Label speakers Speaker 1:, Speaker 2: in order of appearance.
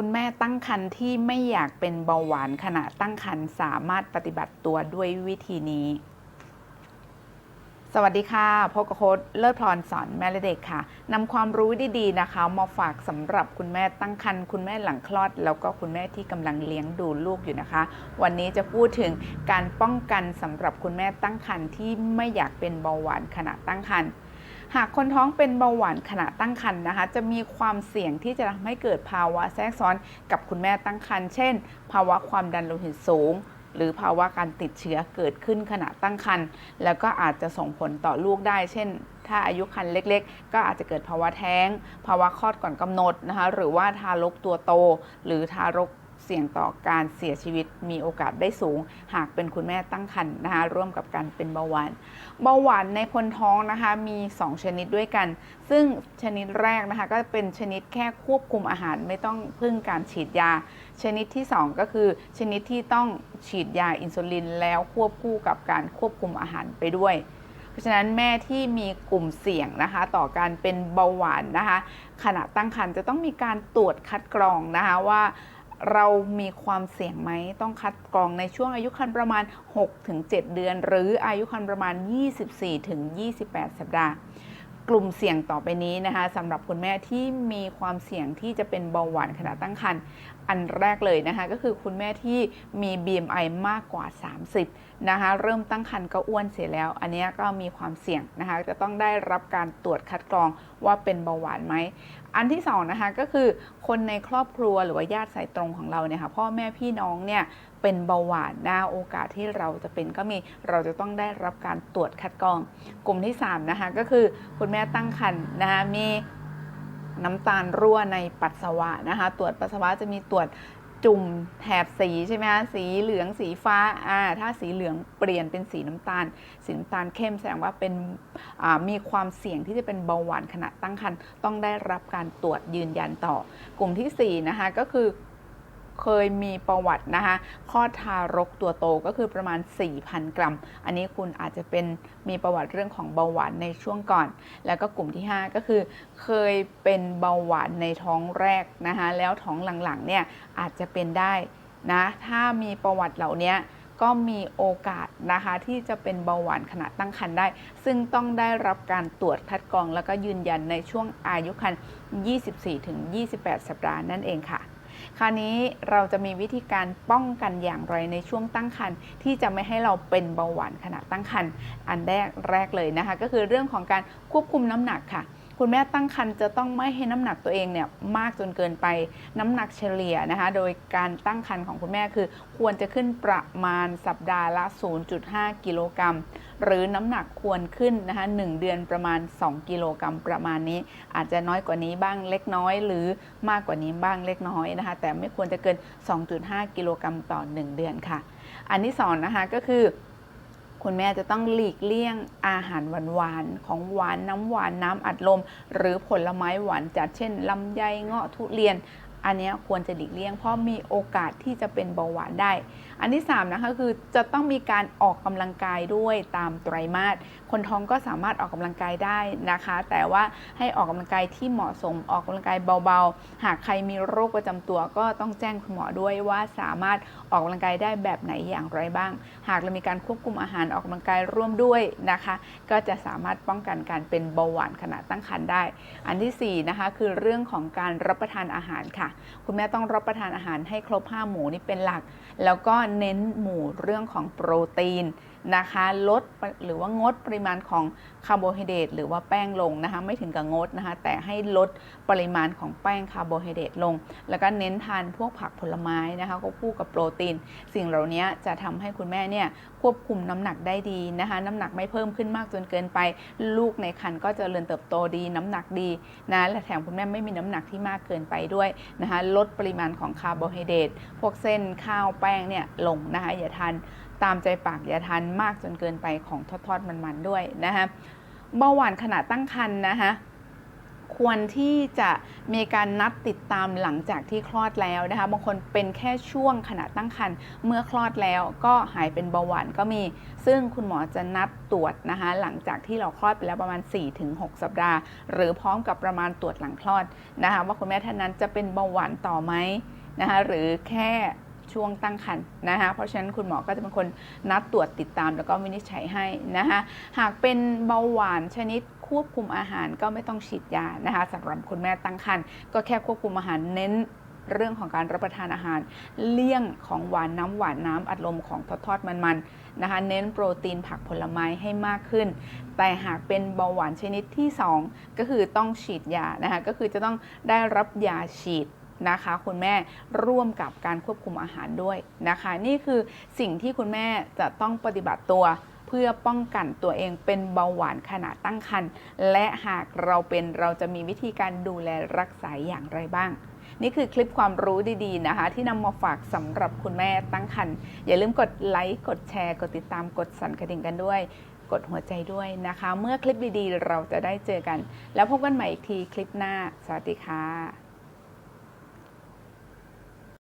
Speaker 1: คุณแม่ตั้งครรภ์ที่ไม่อยากเป็นเบาหวานขณะตั้งครรภ์สามารถปฏิบัติตัวด้วยวิธีนี้ สวัสดีค่ะพบกับโค้ดเลิศพรสอนแม่และเด็กค่ะนำความรู้ดีๆนะคะ มาฝากสำหรับคุณแม่ตั้งครรภ์คุณแม่หลังคลอด แล้วก็คุณแม่ที่กำลังเลี้ยงดูลูกอยู่นะคะ วันนี้จะพูดถึงการป้องกันสำหรับคุณแม่ตั้งครรภ์ที่ไม่อยากเป็นเบาหวานขณะตั้งครรภ์ หากคนท้องเป็นเบาหวานขณะตั้งครรภ์นะคะ จะมีความเสี่ยงที่จะทำให้เกิดภาวะแทรกซ้อนกับคุณแม่ตั้งครรภ์เช่น ภาวะความดันโลหิตสูง หรือภาวะการติดเชื้อเกิดขึ้นขณะตั้งครรภ์แล้วก็อาจจะส่งผลต่อลูกได้ เช่น ถ้าอายุครรภ์เล็ก ๆ ก็อาจจะเกิดภาวะแท้ง ภาวะคลอดก่อนกำหนดนะคะหรือว่าทารกตัวโต หรือทารก เสี่ยงต่อการเสียชีวิตมีโอกาสได้สูง หากเป็นคุณแม่ตั้งครรภ์นะคะร่วมกับการเป็นเบาหวานเบาหวานในคนท้องนะคะมี 2 ชนิดด้วยกัน ซึ่งชนิดแรกนะคะก็เป็นชนิดแค่ควบคุมอาหารไม่ต้องพึ่งการฉีดยา ชนิดที่ 2 ก็คือชนิดที่ต้องฉีดยาอินซูลิน แล้วควบคู่กับการควบคุมอาหารไปด้วยเพราะฉะนั้นแม่ที่มีกลุ่มเสี่ยงนะคะ ต่อการเป็นเบาหวานนะคะ ขณะตั้งครรภ์จะต้องมีการตรวจคัดกรองนะคะว่า เรามีความเสี่ยงไหมต้องคัดกรองในช่วงอายุครรภ์ประมาณ 6-7 เดือน หรืออายุครรภ์ประมาณ 24-28 สัปดาห์ กลุ่มเสี่ยงต่อไปนี้นะคะสำหรับคุณแม่ที่มีความเสี่ยงที่จะเป็นเบาหวานขณะตั้งครรภ์อันแรกเลยนะคะก็คือคุณแม่ที่มี BMI มากกว่า 30 นะคะเริ่มตั้งครรภ์ก็อ้วนเสียแล้ว อันนี้ก็มีความเสี่ยงนะคะจะต้องได้รับการตรวจคัดกรองว่าเป็นเบาหวานไหม อันที่สองนะคะก็คือคนในครอบครัวหรือว่าญาติสายตรงของเราเนี่ยค่ะพ่อแม่พี่น้องเนี่ยเป็นเบาหวานนะโอกาสที่เราจะเป็นก็มีเราจะต้องได้รับการตรวจคัดกรอง กลุ่มที่3นะคะก็คือคุณแม่ตั้งครรภ์นะคะมีน้ำตาลรั่วในปัสสาวะนะคะ ตรวจปัสสาวะจะมีตรวจ จุ่มแถบสีใช่ไหมคะสีเหลืองสีฟ้าอ่าถ้าสีเหลืองเปลี่ยนเป็นสีน้ำตาล สีน้ำตาลเข้มแสดงว่าเป็นมีความเสี่ยงที่จะเป็นเบาหวานขณะตั้งครรภ์ต้องได้รับการตรวจยืนยันต่อ กลุ่มที่สี่นะคะก็คือ เคยมีประวัตินะคะคลอดทารกตัวโตก็คือประมาณ 4,000 กรัม อันนี้คุณอาจจะเป็นมีประวัติเรื่องของเบาหวานในช่วงก่อน แล้วก็กลุ่มที่ 5 ก็คือ เคยเป็นเบาหวานในท้องแรกนะคะแล้วท้องหลังๆเนี่ยอาจจะเป็นได้นะถ้ามีประวัติเหล่านี้ก็มีโอกาสนะคะที่จะเป็นเบาหวานขณะตั้งครรภ์ได้ ซึ่งต้องได้รับการตรวจคัดกรอง แล้วก็ยืนยันในช่วงอายุครรภ์ 24-28 สัปดาห์นั่นเองค่ะ คราวนี้เราจะมีวิธีการป้องกันอย่างไรในช่วงตั้งครรภ์ที่จะไม่ให้เราเป็นเบาหวานขณะตั้งครรภ์อันแรกแรกเลยนะคะ ก็คือเรื่องของการควบคุมน้ำหนักค่ะคุณแม่ตั้งครรภ์จะต้องไม่ให้น้ำหนักตัวเองเนี่ยมากจนเกินไปน้ำหนักเฉลี่ยนะคะ โดยการตั้งครรภ์ของคุณแม่คือ ควรจะขึ้นประมาณสัปดาห์ละ 0.5 กิโลกรัม หรือน้ำหนักควรขึ้นนะคะ1เดือนประมาณ 2 กิโลกรัมประมาณนี้ อาจจะน้อยกว่านี้บ้างเล็กน้อย หรือมากกว่านี้บ้างเล็กน้อยนะคะ แต่ไม่ควรจะเกิน 2.5 กิโลกรัมต่อ 1 เดือนค่ะ อันที่สองนะคะก็คือคุณแม่จะต้องหลีกเลี่ยงอาหารหวานๆของหวานน้ำหวานน้ำอัดลม หรือผลไม้หวานจัดเช่นลำไยเงาะทุเรียน อันนี้ควรจะหลีกเลี่ยง เพราะมีโอกาสที่จะเป็นเบาหวานได้ อันที่3นะคะคือจะต้องมีการออกกำลังกายด้วยตามไตรมาสคนท้องก็สามารถออกกำลังกายได้นะคะ แต่ว่าให้ออกกำลังกายที่เหมาะสมออกกำลังกายเบาๆ หากใครมีโรคประจำตัวก็ต้องแจ้งคุณหมอด้วยว่าสามารถออกกำลังกายได้แบบไหนอย่างไรบ้าง หากเรามีการควบคุมอาหารออกกำลังกายร่วมด้วยนะคะ ก็จะสามารถป้องกันการเป็นเบาหวานขณะตั้งครรภ์ได้ อันที่สี่นะคะคือเรื่องของการรับประทานอาหารค่ะ คุณแม่ต้องรับประทานอาหารให้ครบ5หมู่นี่เป็นหลัก แล้วก็เน้นหมู่เรื่องของโปรตีนนะคะ ลดหรือว่างดปริมาณของคาร์โบไฮเดรตหรือว่าแป้งลงนะคะไม่ถึงกับงดนะคะแต่ให้ลดปริมาณของแป้งคาร์โบไฮเดรตลง แล้วก็เน้นทานพวกผักผลไม้นะคะก็คู่กับโปรตีน สิ่งเหล่านี้จะทำให้คุณแม่เนี่ยควบคุมน้ำหนักได้ดีนะคะน้ำหนักไม่เพิ่มขึ้นมากจนเกินไป ลูกในครรภ์ก็จเจริญเติบโตดีน้ำหนักดีนะและแถมคุณแม่ไม่มีน้ำหนักที่มากเกินไปด้วยนะคะลดปริมาณของคาร์โบไฮเดรตพวกเส้นข้าวแป้งเนี่ยลงนะคะอย่าทานตามใจปากอย่าทานมากจนเกินไปของทอดๆมันๆด้วยนะคะ เบาหวานขณะตั้งครรภ์นะคะควรที่จะมีการนัดติดตามหลังจากที่คลอดแล้วนะคะ บางคนเป็นแค่ช่วงขณะตั้งครรภ์เมื่อคลอดแล้วก็หายเป็นเบาหวานก็มี ซึ่งคุณหมอจะนัดตรวจนะคะ หลังจากที่เราคลอดไปแล้วประมาณ 4-6 สัปดาห์ หรือพร้อมกับประมาณตรวจหลังคลอดนะคะ ว่าคุณแม่ท่านนั้นจะเป็นเบาหวานต่อไหมนะคะหรือแค่ ช่วงตั้งครรภ์นะคะเพราะฉะนั้นคุณหมอก็จะเป็นคนนัดตรวจติดตามแล้วก็วินิจฉัยให้นะคะหากเป็นเบาหวานชนิดควบคุมอาหารก็ไม่ต้องฉีดยานะคะสำหรับคุณแม่ตั้งครรภ์ก็แค่ควบคุมอาหารเน้นเรื่องของการรับประทานอาหาร เลี่ยงของหวานน้ำหวานน้ำอัดลมของทอดทอดมันๆนะคะเน้นโปรตีนผักผลไม้ให้มากขึ้น แต่หากเป็นเบาหวานชนิดที่ 2 ก็คือต้องฉีดยานะคะก็คือจะต้องได้รับยาฉีด นะคะคุณแม่ร่วมกับการควบคุมอาหารด้วยนะคะ นี่คือสิ่งที่คุณแม่จะต้องปฏิบัติตัวเพื่อป้องกันตัวเองเป็นเบาหวานขณะตั้งครรภ์และหากเราเป็นเราจะมีวิธีการดูแลรักษาอย่างไรบ้าง นี่คือคลิปความรู้ดีๆนะคะ ที่นำมาฝากสำหรับคุณแม่ตั้งครรภ์อย่าลืมกดไลค์กดแชร์ กดติดตามกดสั่นกระดิ่งกันด้วย กดหัวใจด้วยนะคะ เมื่อคลิปดีๆ เราจะได้เจอกัน แล้วพบกันใหม่อีกทีคลิปหน้า สวัสดีค่ะ